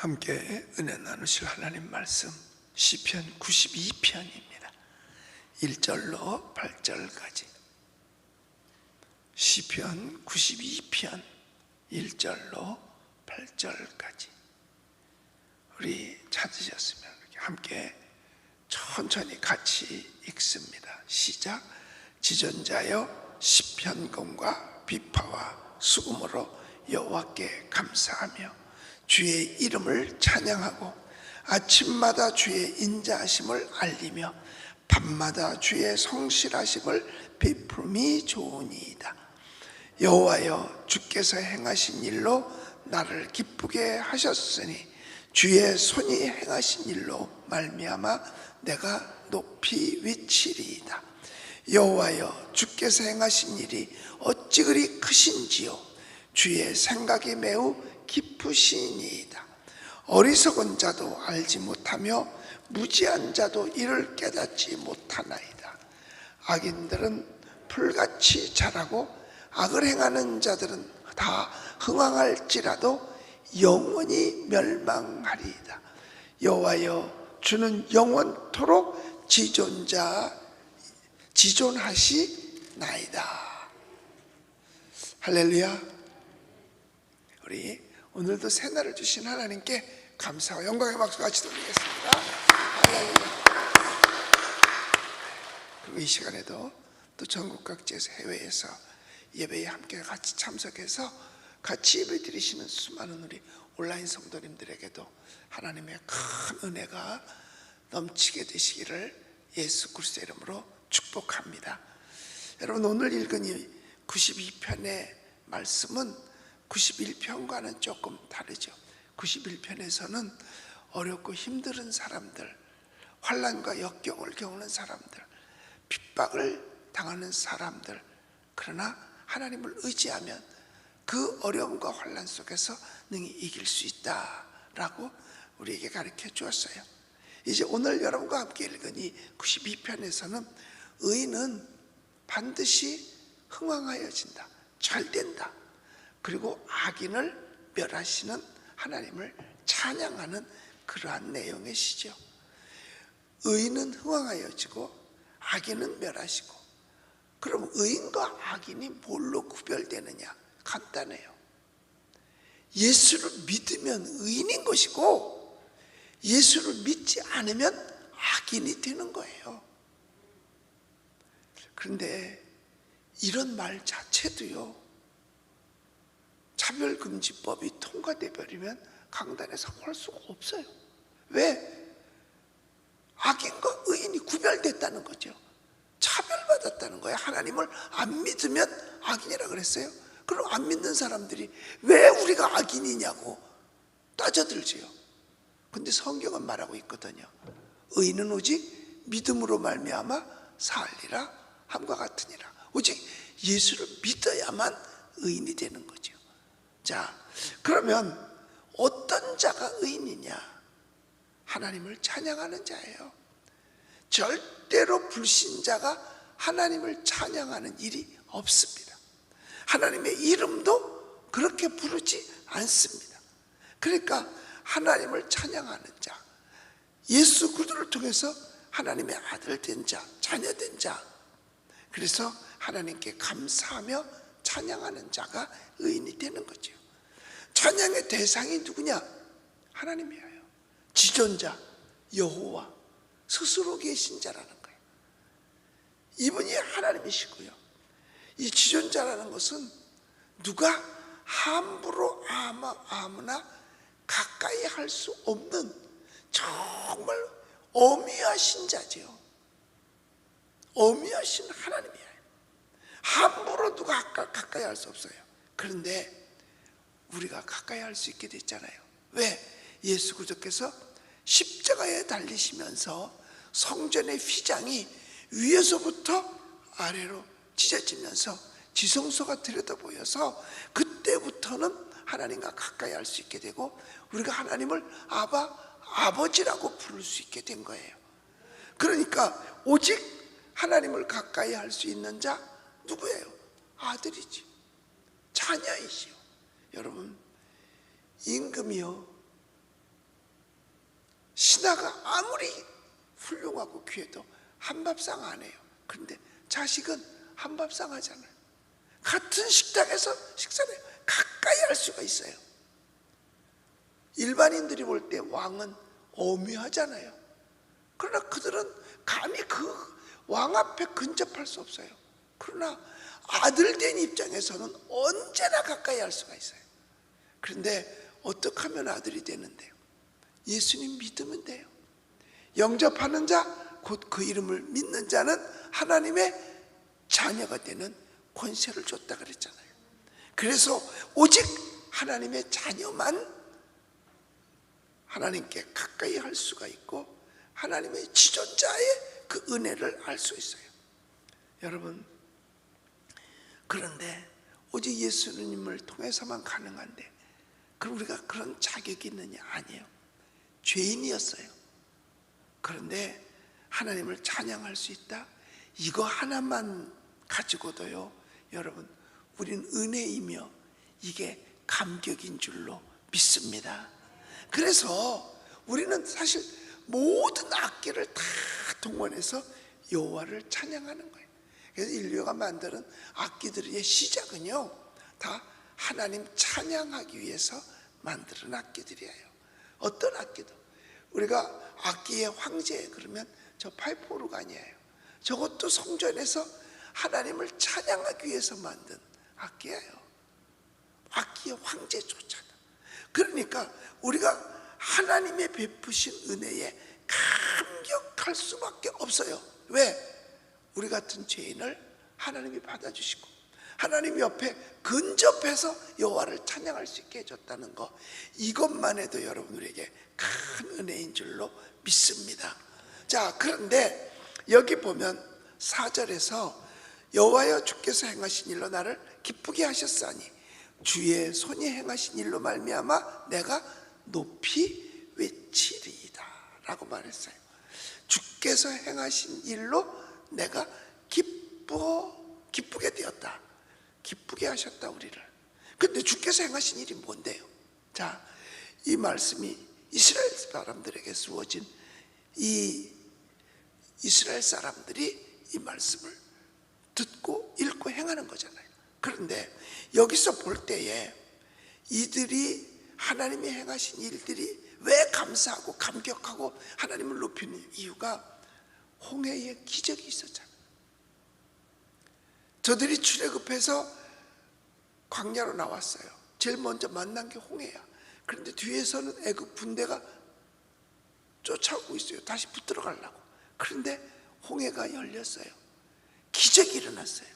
함께 은혜 나누실 하나님 말씀 시편 92편입니다. 1절로 8절까지 시편 92편 1절로 8절까지 우리 찾으셨으면 함께 천천히 같이 읽습니다. 시작 지존자여 시편금과 비파와 수금으로 여호와께 감사하며 주의 이름을 찬양하고 아침마다 주의 인자하심을 알리며 밤마다 주의 성실하심을 베풀음이 좋으니이다. 여호와여 주께서 행하신 일로 나를 기쁘게 하셨으니 주의 손이 행하신 일로 말미암아 내가 높이 외치리이다. 여호와여 주께서 행하신 일이 어찌 그리 크신지요 주의 생각이 매우 깊으시니이다. 어리석은 자도 알지 못하며 무지한 자도 이를 깨닫지 못하나이다. 악인들은 풀같이 자라고 악을 행하는 자들은 다 흥황할지라도 영원히 멸망하리이다. 여호와여 주는 영원토록 지존자 지존하시나이다. 할렐루야. 우리 오늘도 새날을 주신 하나님께 감사와 영광의 박수 같이 돌리겠습니다. 그리고 이 시간에도 또 전국 각지에서 해외에서 예배에 함께 같이 참석해서 같이 예배 드리시는 수많은 우리 온라인 성도님들에게도 하나님의 큰 은혜가 넘치게 되시기를 예수 그리스도 이름으로 축복합니다. 여러분 오늘 읽은 이 92편의 말씀은 91편과는 조금 다르죠. 91편에서는 어렵고 힘든 사람들, 환란과 역경을 겪는 사람들, 핍박을 당하는 사람들, 그러나 하나님을 의지하면 그 어려움과 환란 속에서 능히 이길 수 있다라고 우리에게 가르쳐 주었어요. 이제 오늘 여러분과 함께 이 92편에서는 의인은 반드시 흥왕하여진다. 잘 된다. 그리고 악인을 멸하시는 하나님을 찬양하는 그러한 내용의 시죠. 의인은 흥왕하여지고 악인은 멸하시고 그럼 의인과 악인이 뭘로 구별되느냐? 간단해요. 예수를 믿으면 의인인 것이고 예수를 믿지 않으면 악인이 되는 거예요. 그런데 이런 말 자체도요. 차별금지법이 통과돼 버리면 강단에서 할 수가 없어요. 왜? 악인과 의인이 구별됐다는 거죠. 차별받았다는 거예요. 하나님을 안 믿으면 악인이라 그랬어요. 그럼 안 믿는 사람들이 왜 우리가 악인이냐고 따져들지요. 근데 성경은 말하고 있거든요. 의인은 오직 믿음으로 말미암아 살리라 함과 같으니라. 오직 예수를 믿어야만 의인이 되는 거죠. 자, 그러면 어떤 자가 의인이냐? 하나님을 찬양하는 자예요. 절대로 불신자가 하나님을 찬양하는 일이 없습니다. 하나님의 이름도 그렇게 부르지 않습니다. 그러니까 하나님을 찬양하는 자, 예수 그리스도를 통해서 하나님의 아들 된 자, 자녀 된 자. 그래서 하나님께 감사하며 찬양하는 자가 의인이 되는 거죠. 찬양의 대상이 누구냐? 하나님이에요. 지존자, 여호와, 스스로 계신 자라는 거예요. 이분이 하나님이시고요. 이 지존자라는 것은 누가 함부로 아무, 아무나 가까이 할 수 없는 정말 어미하신 자지요. 어미하신 하나님이에요. 함부로 누가 가까이 할 수 없어요. 그런데 우리가 가까이 할 수 있게 됐잖아요. 왜? 예수 그리스도께서 십자가에 달리시면서 성전의 휘장이 위에서부터 아래로 찢어지면서 지성소가 들여다 보여서 그때부터는 하나님과 가까이 할 수 있게 되고 우리가 하나님을 아바 아버지라고 부를 수 있게 된 거예요. 그러니까 오직 하나님을 가까이 할 수 있는 자 누구예요? 아들이지. 자녀이지요. 여러분 임금이요 의사가 아무리 훌륭하고 귀해도 한밥상 안 해요. 그런데 자식은 한밥상 하잖아요. 같은 식당에서 식사를. 가까이 할 수가 있어요. 일반인들이 볼 때 왕은 어미하잖아요. 그러나 그들은 감히 그 왕 앞에 근접할 수 없어요. 그러나 아들 된 입장에서는 언제나 가까이 할 수가 있어요. 그런데 어떻게 하면 아들이 되는데요? 예수님 믿으면 돼요. 영접하는 자, 곧 그 이름을 믿는 자는 하나님의 자녀가 되는 권세를 줬다 그랬잖아요. 그래서 오직 하나님의 자녀만 하나님께 가까이 할 수가 있고 하나님의 지존자의 그 은혜를 알 수 있어요. 여러분, 그런데 오직 예수님을 통해서만 가능한데 그럼 우리가 그런 자격이 있느냐? 아니에요. 죄인이었어요. 그런데 하나님을 찬양할 수 있다? 이거 하나만 가지고도요, 여러분, 우리는 은혜이며 이게 감격인 줄로 믿습니다. 그래서 우리는 사실 모든 악기를 다 동원해서 여호와를 찬양하는 거예요. 그래서 인류가 만드는 악기들의 시작은요, 다 하나님 찬양하기 위해서 만드는 악기들이에요. 어떤 악기도 우리가 악기의 황제 그러면 저 파이프 오르간이에요. 저것도 성전에서 하나님을 찬양하기 위해서 만든 악기예요. 악기의 황제조차다. 그러니까 우리가 하나님의 베푸신 은혜에 감격할 수밖에 없어요. 왜? 우리 같은 죄인을 하나님이 받아주시고 하나님 옆에 근접해서 여호와를 찬양할 수 있게 해줬다는 거 이것만 해도 여러분들에게 큰 은혜인 줄로 믿습니다. 자 그런데 여기 보면 4절에서 여호와여 주께서 행하신 일로 나를 기쁘게 하셨사니 주의 손이 행하신 일로 말미암아 내가 높이 외치리이다 라고 말했어요 주께서 행하신 일로 내가 기뻐 기쁘게 되었다. 기쁘게 하셨다 우리를. 근데 주께서 행하신 일이 뭔데요? 자 이 말씀이 이스라엘 사람들에게 주어진 이 이스라엘 사람들이 이 말씀을 듣고 읽고 행하는 거잖아요. 그런데 여기서 볼 때에 이들이 하나님이 행하신 일들이 왜 감사하고 감격하고 하나님을 높이는 이유가 홍해의 기적이 있었잖아요. 저들이 출애굽해서 광야로 나왔어요. 제일 먼저 만난 게 홍해야. 그런데 뒤에서는 애굽 군대가 쫓아오고 있어요. 다시 붙들어 가려고. 그런데 홍해가 열렸어요. 기적이 일어났어요.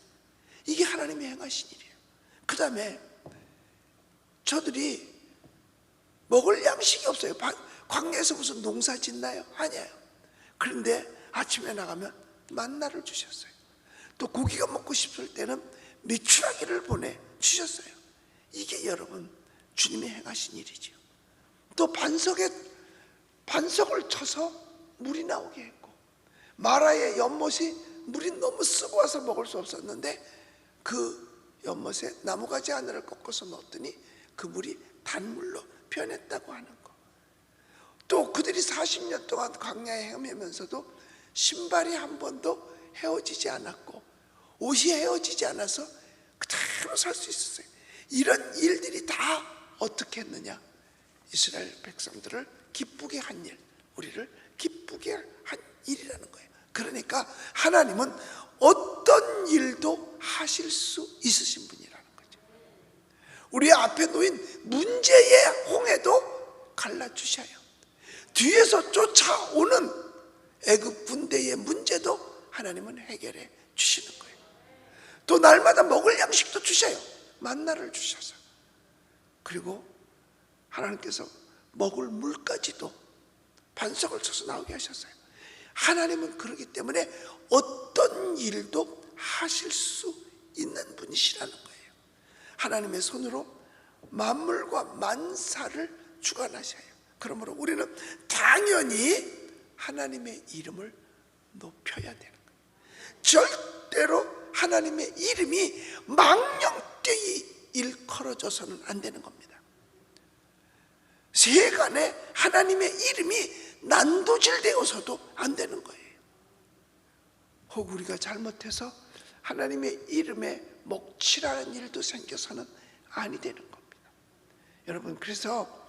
이게 하나님이 행하신 일이에요. 그 다음에 저들이 먹을 양식이 없어요. 바- 광야에서 무슨 농사 짓나요? 아니에요. 그런데 아침에 나가면 만나를 주셨어요. 또 고기가 먹고 싶을 때는 미추라기를 보내 주셨어요. 이게 여러분 주님이 행하신 일이지요. 또 반석에 반석을 쳐서 물이 나오게 했고 마라의 연못이 물이 너무 쓰고 와서 먹을 수 없었는데 그 연못에 나무가지 하나를 꺾어서 넣었더니 그 물이 단물로 변했다고 하는 거. 또 그들이 40년 동안 광야에 헤매면서도 신발이 한 번도 헤어지지 않았고 옷이 헤어지지 않아서 그대로 살 수 있었어요. 이런 일들이 다 어떻게 했느냐? 이스라엘 백성들을 기쁘게 한 일, 우리를 기쁘게 한 일이라는 거예요. 그러니까 하나님은 어떤 일도 하실 수 있으신 분이라는 거죠. 우리 앞에 놓인 문제의 홍해도 갈라주셔요. 뒤에서 쫓아오는 애굽 군대의 문제도 하나님은 해결해 주시는 거예요. 또 날마다 먹을 양식도 주셔요. 만나를 주셔서. 그리고 하나님께서 먹을 물까지도 반석을 쳐서 나오게 하셨어요. 하나님은 그러기 때문에 어떤 일도 하실 수 있는 분이시라는 거예요. 하나님의 손으로 만물과 만사를 주관하셔요. 그러므로 우리는 당연히 하나님의 이름을 높여야 되는 거예요. 절대로 하나님의 이름이 망령되이 일컬어져서는 안 되는 겁니다. 세간에 하나님의 이름이 난도질 되어서도 안 되는 거예요. 혹 우리가 잘못해서 하나님의 이름에 먹칠하는 일도 생겨서는 아니 되는 겁니다. 여러분 그래서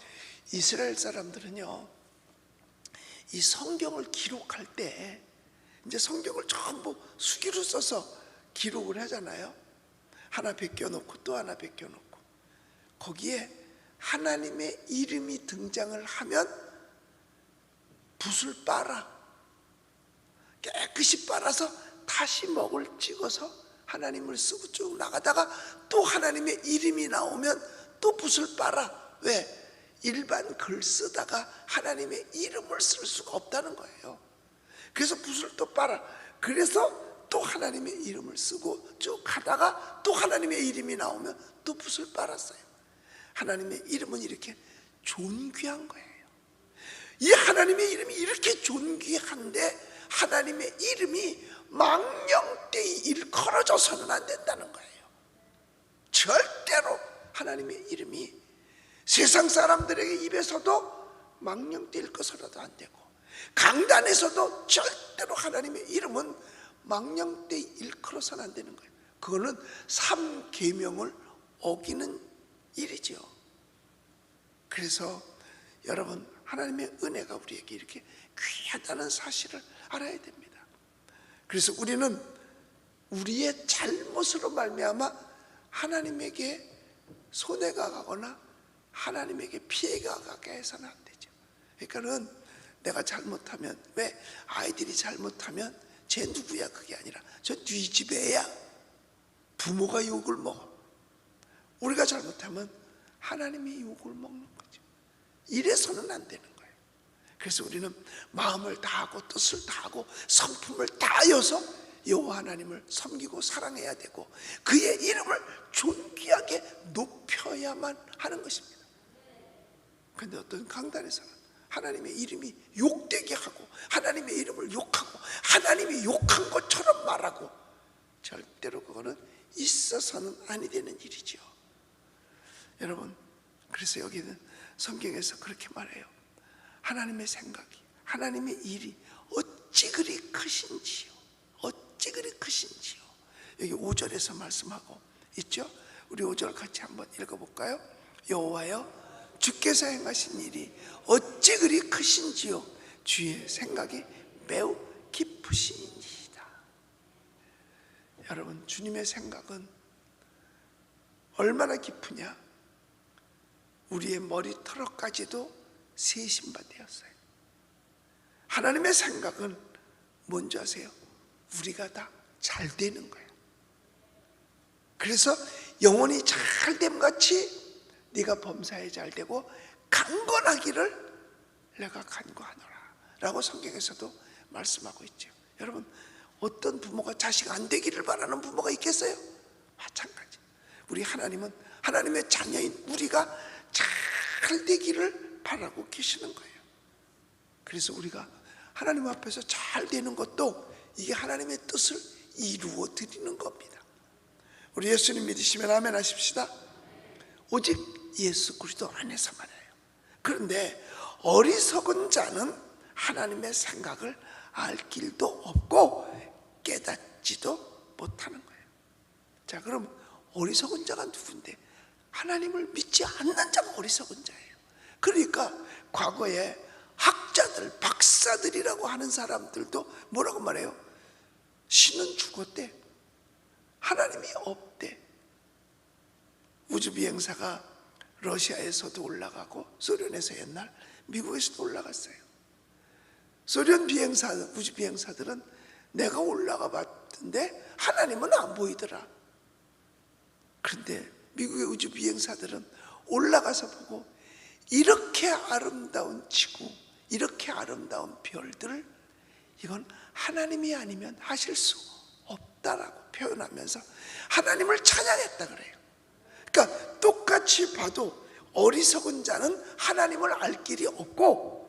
이스라엘 사람들은요 이 성경을 기록할 때 이제 성경을 전부 수기로 써서 기록을 하잖아요. 하나 베껴놓고 또 하나 베껴놓고 거기에 하나님의 이름이 등장을 하면 붓을 빨아 깨끗이 빨아서 다시 먹을 찍어서 하나님을 쓰고 쭉 나가다가 또 하나님의 이름이 나오면 또 붓을 빨아 왜? 일반 글 쓰다가 하나님의 이름을 쓸 수가 없다는 거예요. 그래서 붓을 또 빨아. 그래서 또 하나님의 이름을 쓰고 쭉 가다가 또 하나님의 이름이 나오면 또 붓을 빨았어요. 하나님의 이름은 이렇게 존귀한 거예요. 이 하나님의 이름이 이렇게 존귀한데 하나님의 이름이 망령되이 일컬어져서는 안 된다는 거예요. 절대로 하나님의 이름이 세상 사람들에게 입에서도 망령되 일꺼서라도 안 되고 강단에서도 절대로 하나님의 이름은 망령되 일컬어서는 안 되는 거예요. 그거는 삼계명을 어기는 일이죠. 그래서 여러분 하나님의 은혜가 우리에게 이렇게 귀하다는 사실을 알아야 됩니다. 그래서 우리는 우리의 잘못으로 말미암아 하나님에게 손해가 가거나 하나님에게 피해가 가게 해서는 안 되죠. 그러니까는 내가 잘못하면 왜 아이들이 잘못하면 쟤 누구야 그게 아니라 저 뒤 집에 애야 부모가 욕을 먹어 우리가 잘못하면 하나님이 욕을 먹는 거죠. 이래서는 안 되는 거예요. 그래서 우리는 마음을 다하고 뜻을 다하고 성품을 다하여서 여호와 하나님을 섬기고 사랑해야 되고 그의 이름을 존귀하게 높여야만 하는 것입니다. 그런데 어떤 강단에서는 하나님의 이름이 욕되게 하고 하나님의 이름을 욕하고 하나님이 욕한 것처럼 말하고 절대로 그거는 있어서는 아니 되는 일이죠. 여러분 그래서 여기는 성경에서 그렇게 말해요. 하나님의 생각이, 하나님의 일이 어찌 그리 크신지요. 어찌 그리 크신지요. 여기 5절에서 말씀하고 있죠. 우리 5절 같이 한번 읽어볼까요? 여호와여 주께서 행하신 일이 어찌 그리 크신지요. 주의 생각이 매우 깊으시니이다. 여러분 주님의 생각은 얼마나 깊으냐? 우리의 머리털어까지도 세신바되었어요. 하나님의 생각은 뭔지 아세요? 우리가 다 잘 되는 거예요. 그래서 영혼이 잘됨 같이 네가 범사에 잘 되고 강건하기를 내가 간구하노라 라고 성경에서도 말씀하고 있죠. 여러분 어떤 부모가 자식 안 되기를 바라는 부모가 있겠어요? 마찬가지. 우리 하나님은 하나님의 자녀인 우리가 잘 되기를 바라고 계시는 거예요. 그래서 우리가 하나님 앞에서 잘 되는 것도 이게 하나님의 뜻을 이루어 드리는 겁니다. 우리 예수님 믿으시면 아멘 하십시다. 오직 예수 그리스도 안에서 말해요. 그런데 어리석은 자는 하나님의 생각을 알 길도 없고 깨닫지도 못하는 거예요. 자, 그럼 어리석은 자가 누군데? 하나님을 믿지 않는 자가 어리석은 자예요. 그러니까 과거에 학자들, 박사들이라고 하는 사람들도 뭐라고 말해요? 신은 죽었대. 하나님이 없대. 우주 비행사가 러시아에서도 올라가고 소련에서 옛날 미국에서도 올라갔어요. 소련 비행사, 우주 비행사들은 내가 올라가 봤는데 하나님은 안 보이더라. 그런데 미국의 우주 비행사들은 올라가서 보고 이렇게 아름다운 지구, 이렇게 아름다운 별들을 이건 하나님이 아니면 하실 수 없다라고 표현하면서 하나님을 찬양했다 그래요. 그러니까 똑같이 봐도 어리석은 자는 하나님을 알 길이 없고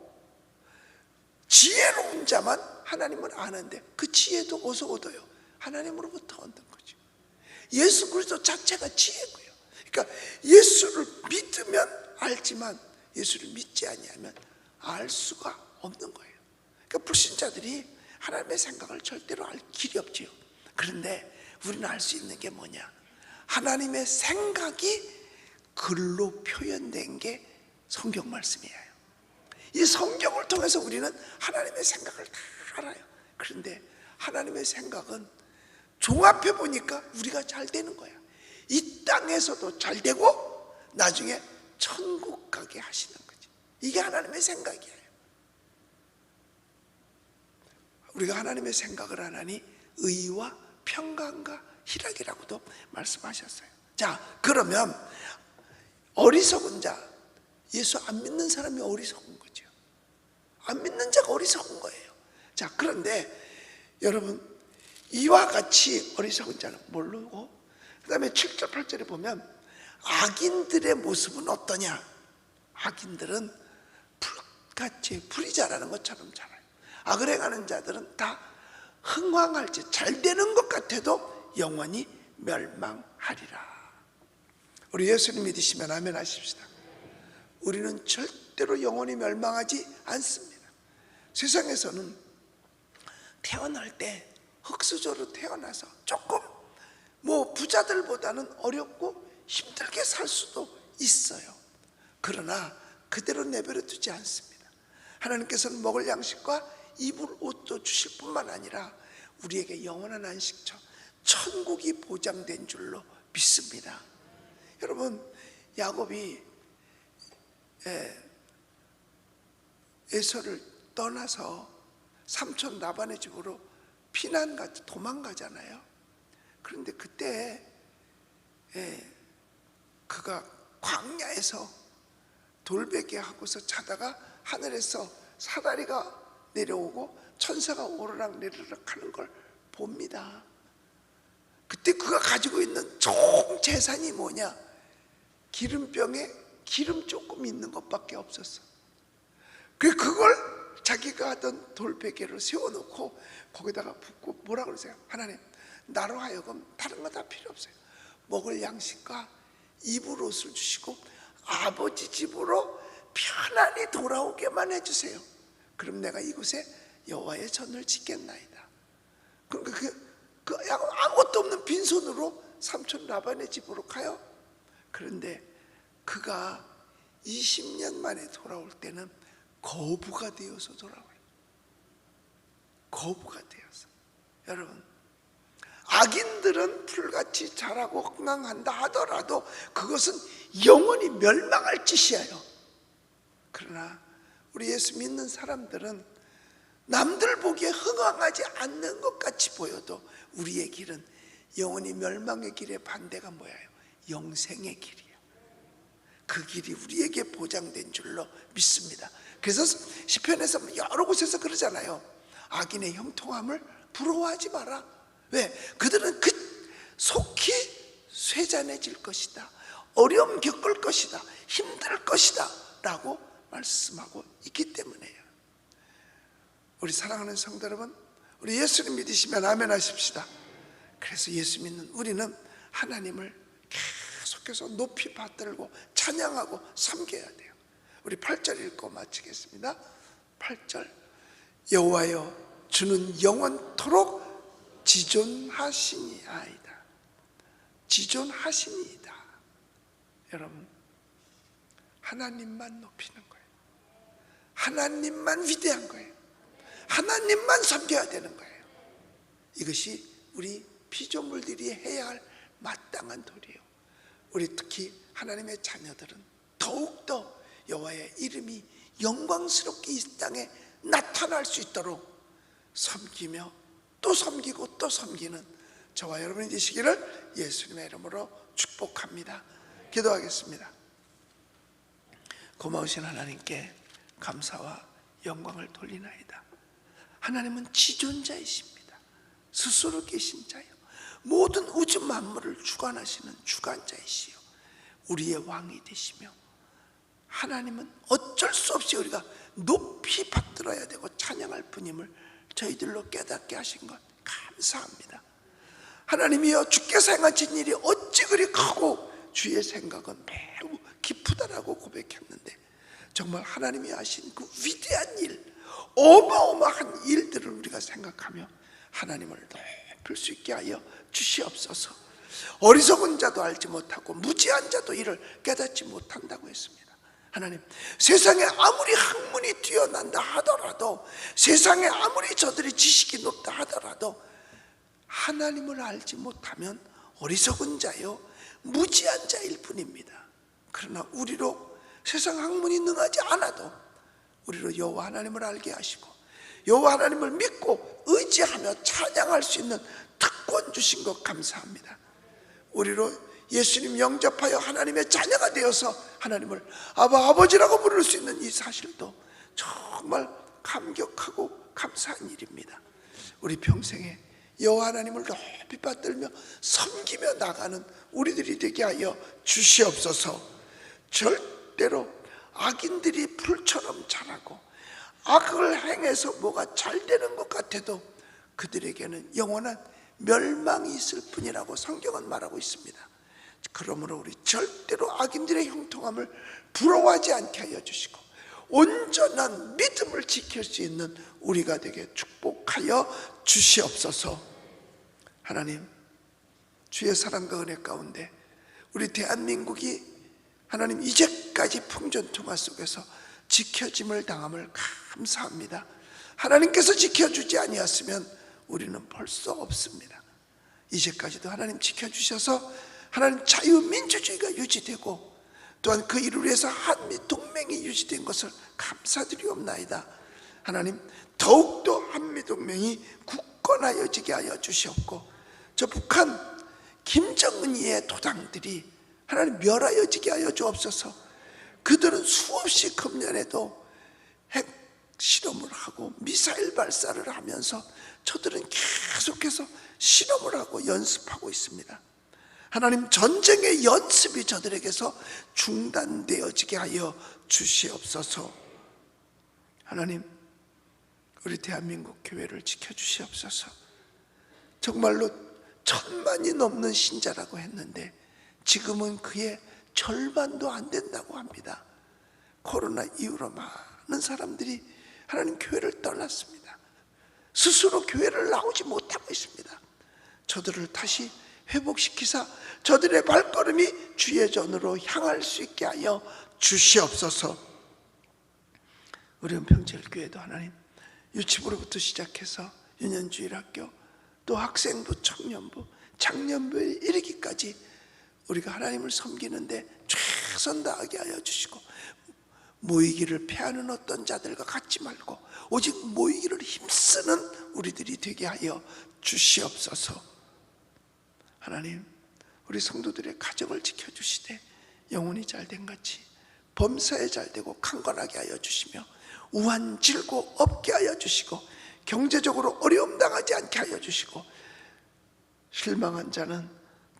지혜로운 자만 하나님을 아는데 그 지혜도 어디서 얻어요? 하나님으로부터 얻는 거죠. 예수 그리스도 자체가 지혜고요. 그러니까 예수를 믿으면 알지만 예수를 믿지 아니하면 알 수가 없는 거예요. 그러니까 불신자들이 하나님의 생각을 절대로 알 길이 없지요. 그런데 우리는 알 수 있는 게 뭐냐? 하나님의 생각이 글로 표현된 게 성경 말씀이에요. 이 성경을 통해서 우리는 하나님의 생각을 다 알아요. 그런데 하나님의 생각은 종합해 보니까 우리가 잘 되는 거야. 이 땅에서도 잘 되고 나중에 천국 가게 하시는 거지. 이게 하나님의 생각이에요. 우리가 하나님의 생각을 안 하니 의와 평강과 희락이라고도 말씀하셨어요. 자, 그러면 어리석은 자, 예수 안 믿는 사람이 어리석은 거죠. 안 믿는 자가 어리석은 거예요. 자, 그런데 여러분, 이와 같이 어리석은 자는 모르고, 그 다음에 7절, 8절에 보면, 악인들의 모습은 어떠냐? 악인들은 불같이 불이 자라는 것처럼 자라요. 악을 행하는 자들은 다 흥황할지 잘 되는 것 같아도 영원히 멸망하리라. 우리 예수님 믿으시면 아멘 하십시다. 우리는 절대로 영원히 멸망하지 않습니다. 세상에서는 태어날 때 흙수저로 태어나서 조금 뭐 부자들보다는 어렵고 힘들게 살 수도 있어요. 그러나 그대로 내버려 두지 않습니다. 하나님께서는 먹을 양식과 입을 옷도 주실 뿐만 아니라 우리에게 영원한 안식처, 천국이 보장된 줄로 믿습니다. 여러분, 야곱이 예, 에서를 떠나서 삼촌 라반의 집으로 피난 가 도망가잖아요. 그런데 그때 예, 그가 광야에서 돌베개 하고서 자다가 하늘에서 사다리가 내려오고 천사가 오르락 내리락 하는 걸 봅니다. 그때 그가 가지고 있는 총 재산이 뭐냐? 기름병에 기름 조금 있는 것밖에 없었어. 그 그걸 자기가 하던 돌베개를 세워놓고 거기다가 붓고 뭐라 그러세요? 하나님 나로 하여금 다른 거 다 필요 없어요. 먹을 양식과 입을 옷을 주시고 아버지 집으로 편안히 돌아오게만 해주세요. 그럼 내가 이곳에 여호와의 전을 짓겠나이다. 그러니까 그, 그 아무것도 없는 빈손으로 삼촌 라반의 집으로 가요. 그런데 그가 20년 만에 돌아올 때는 거부가 되어서 돌아와요. 거부가 되어서. 여러분, 악인들은 풀같이 자라고 흥황한다 하더라도 그것은 영원히 멸망할 짓이에요. 그러나 우리 예수 믿는 사람들은 남들 보기에 흥황하지 않는 것 같이 보여도 우리의 길은 영원히 멸망의 길의 반대가 뭐예요? 영생의 길이에요. 그 길이 우리에게 보장된 줄로 믿습니다. 그래서 시편에서 여러 곳에서 그러잖아요. 악인의 형통함을 부러워하지 마라. 왜? 그들은 그 속히 쇠잔해질 것이다. 어려움 겪을 것이다. 힘들 것이다. 라고 말씀하고 있기 때문에요. 우리 사랑하는 성도 여러분, 우리 예수님 믿으시면 아멘 하십시다. 그래서 예수 믿는 우리는 하나님을 계속해서 높이 받들고 찬양하고 섬겨야 돼요. 우리 8절 읽고 마치겠습니다. 8절 여호와여 주는 영원토록 지존하시니아이다. 지존하시니이다. 여러분 하나님만 높이는 거예요. 하나님만 위대한 거예요. 하나님만 섬겨야 되는 거예요. 이것이 우리 피조물들이 해야 할 마땅한 도리예요. 우리 특히 하나님의 자녀들은 더욱더 여호와의 이름이 영광스럽게 이 땅에 나타날 수 있도록 섬기며 또 섬기고 또 섬기는 저와 여러분이 되시기를 예수님의 이름으로 축복합니다. 기도하겠습니다. 고마우신 하나님께 감사와 영광을 돌리나이다. 하나님은 지존자이십니다. 스스로 계신 자요. 모든 우주 만물을 주관하시는 주관자이시요. 우리의 왕이 되시며 하나님은 어쩔 수 없이 우리가 높이 받들어야 되고 찬양할 뿐임을 저희들로 깨닫게 하신 것 감사합니다. 하나님이여 주께서 행하신 일이 어찌 그리 크고 주의 생각은 매우 깊으다라고 고백했는데 정말 하나님이 하신 그 위대한 일, 어마어마한 일들을 우리가 생각하며 하나님을 높일 수 있게 하여 주시옵소서. 어리석은 자도 알지 못하고 무지한 자도 이를 깨닫지 못한다고 했습니다. 하나님, 세상에 아무리 학문이 뛰어난다 하더라도 세상에 아무리 저들이 지식이 높다 하더라도 하나님을 알지 못하면 어리석은 자요 무지한 자일 뿐입니다. 그러나 우리로 세상 학문이 능하지 않아도 우리로 여호와 하나님을 알게 하시고 여호와 하나님을 믿고 의지하며 찬양할 수 있는 특권 주신 것 감사합니다. 우리로 예수님 영접하여 하나님의 자녀가 되어서 하나님을 아바 아버지라고 부를 수 있는 이 사실도 정말 감격하고 감사한 일입니다. 우리 평생에 여호와 하나님을 높이 받들며 섬기며 나가는 우리들이 되게 하여 주시옵소서. 절대로 악인들이 풀처럼 자라고 악을 행해서 뭐가 잘 되는 것 같아도 그들에게는 영원한 멸망이 있을 뿐이라고 성경은 말하고 있습니다. 그러므로 우리 절대로 악인들의 형통함을 부러워하지 않게 하여 주시고 온전한 믿음을 지킬 수 있는 우리가 되게 축복하여 주시옵소서. 하나님, 주의 사랑과 은혜 가운데 우리 대한민국이 하나님 이제 까지 풍전통화 속에서 지켜짐을 당함을 감사합니다. 하나님께서 지켜주지 아니었으면 우리는 볼수 없습니다. 이제까지도 하나님 지켜주셔서 하나님 자유민주주의가 유지되고 또한 그 일을 위해서 한미 동맹이 유지된 것을 감사드리옵나이다. 하나님 더욱더 한미 동맹이 굳건하여지게 하여 주시옵고 저 북한 김정은이의 도당들이 하나님 멸하여지게 하여 주옵소서. 그들은 수없이 금년에도 핵 실험을 하고 미사일 발사를 하면서 저들은 계속해서 실험을 하고 연습하고 있습니다. 하나님 전쟁의 연습이 저들에게서 중단되어지게 하여 주시옵소서. 하나님 우리 대한민국 교회를 지켜 주시옵소서. 정말로 천만이 넘는 신자라고 했는데 지금은 그의 절반도 안 된다고 합니다. 코로나 이후로 많은 사람들이 하나님 교회를 떠났습니다. 스스로 교회를 나오지 못하고 있습니다. 저들을 다시 회복시키사 저들의 발걸음이 주의 전으로 향할 수 있게 하여 주시옵소서. 우리 은평제일교회도 하나님 유치부로부터 시작해서 유년주일학교 또 학생부, 청년부, 장년부에 이르기까지 우리가 하나님을 섬기는데 최선 다하게 하여 주시고 모이기를 패하는 어떤 자들과 같지 말고 오직 모이기를 힘쓰는 우리들이 되게 하여 주시옵소서. 하나님, 우리 성도들의 가정을 지켜 주시되 영혼이 잘된 같이 범사에 잘되고 강건하게 하여 주시며 우한 질고 없게 하여 주시고 경제적으로 어려움 당하지 않게 하여 주시고 실망한 자는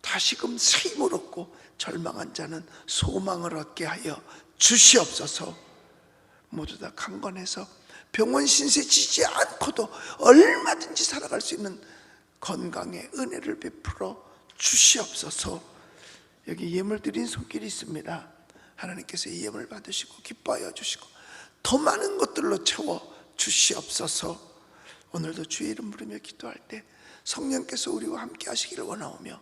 다시금 새 힘을 얻고 절망한 자는 소망을 얻게 하여 주시옵소서. 모두 다 강건해서 병원 신세 지지 않고도 얼마든지 살아갈 수 있는 건강의 은혜를 베풀어 주시옵소서. 여기 예물 드린 손길이 있습니다. 하나님께서 이 예물 받으시고 기뻐하여 주시고 더 많은 것들로 채워 주시옵소서. 오늘도 주의 이름 부르며 기도할 때 성령께서 우리와 함께 하시기를 원하오며